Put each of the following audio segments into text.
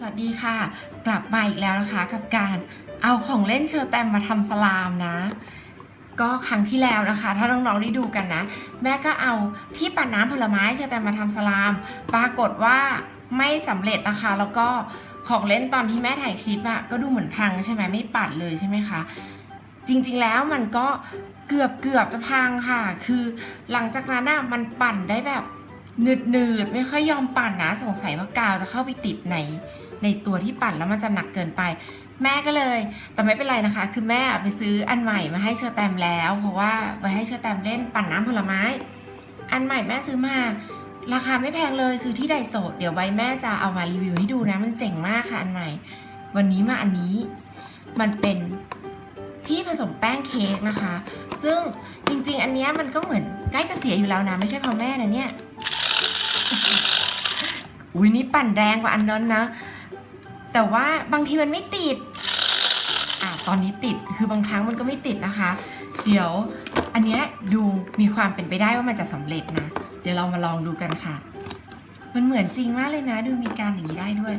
สวัสดีค่ะ กลับมาอีกแล้วนะคะ กับการเอาของเล่นเชอร์แตมมาทำสลามนะ ก็ครั้งที่แล้วนะคะ ถ้าน้องๆได้ดูกันนะ แม่ก็เอาที่ปั่นน้ำผลไม้เชอร์แตมมาทำสลาม ปรากฏว่าไม่สำเร็จนะคะ แล้วก็ของเล่นตอนที่แม่ถ่ายคลิปอะก็ดูเหมือนพังใช่ไหมไม่ปั่นเลยใช่ไหมคะจริงๆแล้วมันก็เกือบเกือบจะพังค่ะ คือหลังจากนั้นอะมันปั่นได้แบบหนืดหนืดๆไม่ค่อยยอมปั่นนะ สงสัยว่ากาวจะเข้าไปติดใน ในตัวที่ปั่นแล้วมันจะหนักเกินไป แม่ก็เลย แต่ไม่เป็นไรนะคะ คือแม่ไปซื้ออันใหม่มาให้เชอแตมแล้ว เพราะว่าไว้ให้เชอแตมเล่นปั่นน้ำผลไม้ อันใหม่แม่ซื้อมาราคาไม่แพงเลยซื้อที่ไดโซะเดี๋ยวไว้แม่จะเอามารีวิวให้ดูนะ มันเจ๋งมากค่ะอันใหม่ วันนี้มาอันนี้ มันเป็นที่ผสมแป้งเค้กนะคะ ซึ่งจริง ๆ อันนี้มันก็เหมือนใกล้จะเสียอยู่แล้วนะ ไม่ใช่เพราะแม่นะเนี่ยอุ้ยนี่ปั่นแรงกว่าอันนั้นนะ แต่ว่าบางทีมันไม่ติด อ่าตอนนี้ติดคือบางครั้งมันก็ไม่ติดนะคะ เดี๋ยวอันเนี้ยดูมีความเป็นไปได้ว่ามันจะสำเร็จนะ เดี๋ยวเรามาลองดูกันค่ะ มันเหมือนจริงมากเลยนะ ดูมีการอย่างนี้ได้ด้วย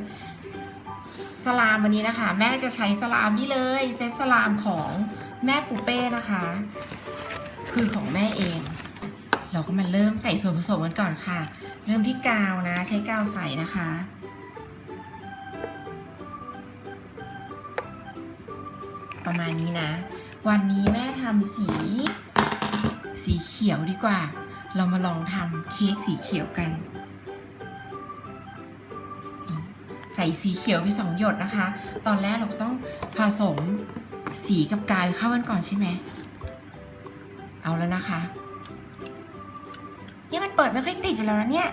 สลามวันนี้นะคะ แม่จะใช้สลามนี่เลยเซตสลามของแม่ปูเป้นะคะ คือของแม่เอง เราก็มาเริ่มใส่ส่วนผสมกันก่อนค่ะ เริ่มที่กาวนะ ใช้กาวใส่นะคะ ประมาณนี้นะ วันนี้แม่ทำสี สีเขียวดีกว่า เรามาลองทำเค้กสีเขียวกัน ใส่สีเขียวไปสองหยดนะคะ ตอนแรกเราก็ต้องผสมสีกับกาวเข้ากันก่อนใช่ไหม เอาแล้วนะคะ เนี่ยมันเปิดไม่ค่อยติดอยู่แล้วนะเนี่ย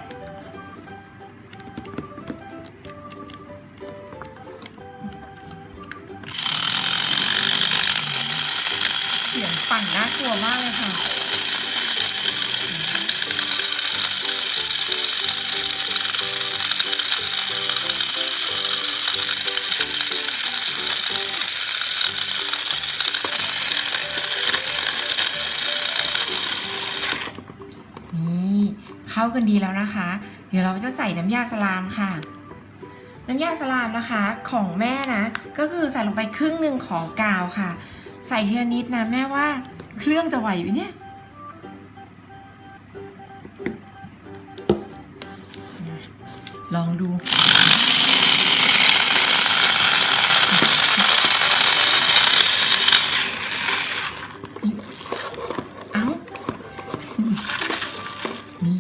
สียงปั่นน่ากลัวมากเลยค่ะนี่เข้ากันดีแล้วนะคะ เดี๋ยวเราจะใส่น้ำยาสลามค่ะน้ำยาสลามนะคะของแม่นะ ก็คือใส่ลงไปครึ่งหนึ่งของกาวค่ะ ใส่เทีละนิดนะแม่ว่า เครื่องจะไหวไหมเนี่ยลองดูเอ้ามี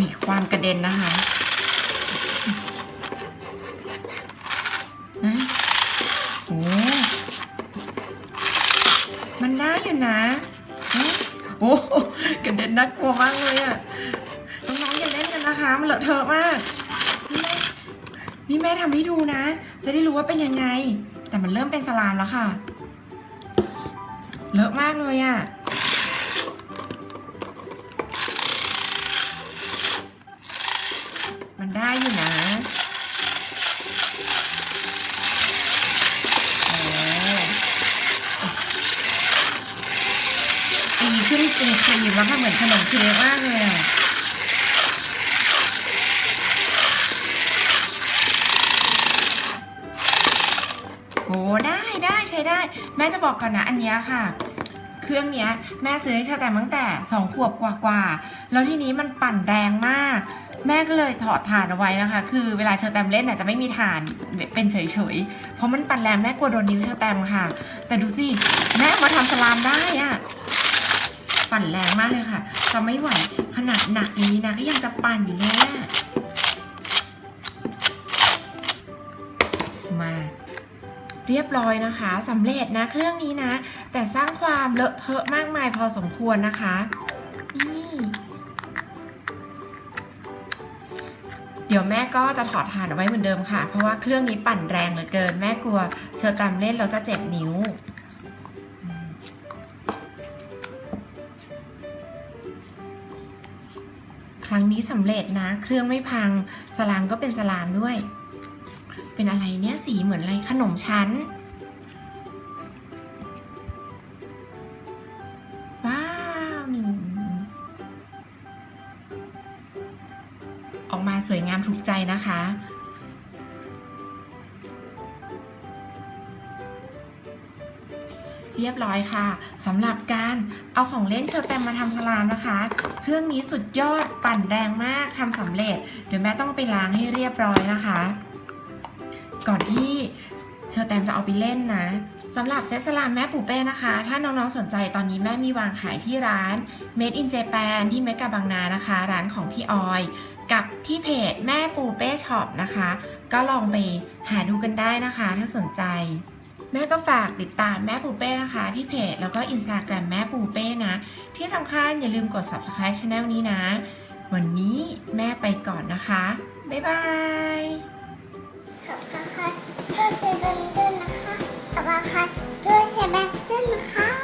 มีความกระเด็นนะคะ โอ้กระเด็นน่ากลัวมากเลยอะน้องๆอย่าเล่นกันนะคะ มันเลอะเทอะมาก นี่แม่นี่แม่ทำให้ดูนะ จะได้รู้ว่าเป็นยังไง แต่มันเริ่มเป็นสลามแล้วค่ะ เลอะมากเลยอะ เป็นครีมแล้วค่ะเหมือนขนมเค้กมากเลยโอ้ได้ได้ใช้ได้ แม่จะบอกก่อนนะอันเนี้ยค่ะ เครื่องเนี้ย แม่ซื้อให้ชาแตมตั้งแต่สองขวบกว่าๆแล้วทีนี้มันปั่นแรงมากแม่ก็เลยถอดถ่านเอาไว้นะคะ คือเวลาเชอร์แตมเล่นน่ะจะไม่มีถ่านเป็นเฉยๆ เพราะมันปั่นแรงแม่กลัวโดนนิ้วเชอร์แตมค่ะ แต่ดูสิ แม่มาทำสลามได้อะ ปั่นแรงมากเลยค่ะ จะไม่ไหวขนาดหนักนี้นะก็ยังจะปั่นอยู่เลยมาเรียบร้อยนะคะสำเร็จนะเครื่องนี้นะ แต่สร้างความเลอะเทอะมากมายพอสมควรนะคะนี่เดี๋ยวแม่ก็จะถอดถ่านเอาไว้เหมือนเดิมค่ะ เพราะว่าเครื่องนี้ปั่นแรงเหลือเกิน แม่กลัวเชอร์แตมเล่นแล้วจะเจ็บนิ้ว ครั้งนี้สำเร็จนะ เครื่องไม่พัง สลามก็เป็นสลามด้วย เป็นอะไรเนี่ยสีเหมือนอะไรขนมชั้น ว้าวนี่นี่ออกมาสวยงามถูกใจนะคะ เรียบร้อยค่ะสำหรับการเอาของเล่นเชอแตมมาทำสลามนะคะ เครื่องนี้สุดยอดปั่นแรงมากทำสำเร็จ เดี๋ยวแม่ต้องไปล้างให้เรียบร้อยนะคะ ก่อนที่เชอแตมจะเอาไปเล่นนะสำหรับเซตสลามแม่ปูเป้นะคะ ถ้าน้องๆสนใจตอนนี้แม่มีวางขายที่ร้าน Made in Japan ที่เมกาบางนานะคะ ร้านของพี่ออย กับที่เพจแม่ปูเป้ช็อปนะคะ ก็ลองไปหาดูกันได้นะคะ ถ้าสนใจ แม่ก็ฝากติดตามแม่ปูเป้นะคะ ที่เพจแล้วก็อินสตาแกรมแม่ปูเป้นะ ที่สำคัญอย่าลืมกด subscribe channel นี้นะ วันนี้แม่ไปก่อนนะคะ บ๊ายบายขอบคุณค่ะช่วยแชร์ด้วยนะคะขอบคุณค่ะช่วยแชร์ด้วยนะคะ